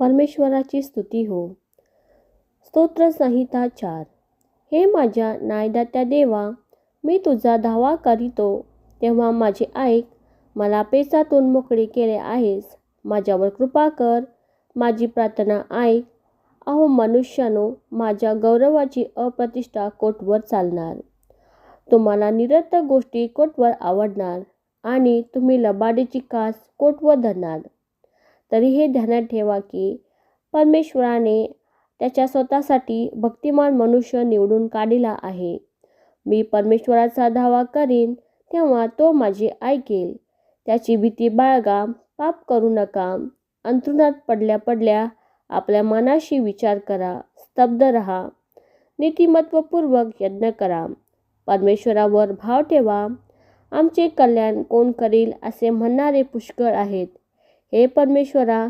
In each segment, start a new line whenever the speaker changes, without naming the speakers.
परमेश्वराची स्तुती हो. स्तोत्रसंहिता चार. हे माझ्या नायदात्या देवा मी तुझा धावा करीतो. तेव्हा माझे ऐक मला पेचातून मोकळे केले आहेस. माझ्यावर कृपा कर. माझी प्रार्थना ऐक. अहो मनुष्यानो माझ्या गौरवाची अप्रतिष्ठा कोटवर चालणार? तुम्हाला निरर्थक गोष्टी कोटवर आवडणार? आणि तुम्ही लबाडीची कास कोटवर धरणार? तरी हे ध्यानात ठेवा की परमेश्वराने त्याच्या स्वतःसाठी भक्तिमान मनुष्य निवडून काढिला आहे. मी परमेश्वराचा धावा करीन तेव्हा तो माझे ऐकेल. त्याची भीती बाळगा पाप करू नका. अंथरुणात पडल्या पडल्या आपल्या मनाशी विचार करा स्तब्ध रहा. नीतिमत्वपूर्वक यज्ञ करा. परमेश्वरावर भाव ठेवा. आमचे कल्याण कोण करील असे म्हणणारे पुष्कळ आहेत. हे परमेश्वरा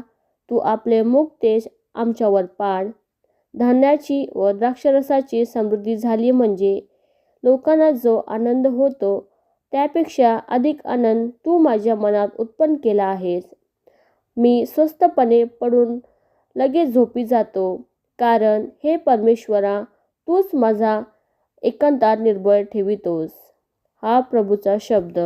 तू आपले मुख तेज आमच्यावर पाड. धान्याची व द्राक्षरसाची समृद्धी झाली म्हणजे लोकांना जो आनंद होतो त्यापेक्षा अधिक आनंद तू माझ्या मनात उत्पन्न केला आहेस. मी स्वस्तपणे पडून लगेच झोपी जातो कारण हे परमेश्वरा तूच माझा एकांतात निर्भय ठेवितोस. हा प्रभूचा शब्द.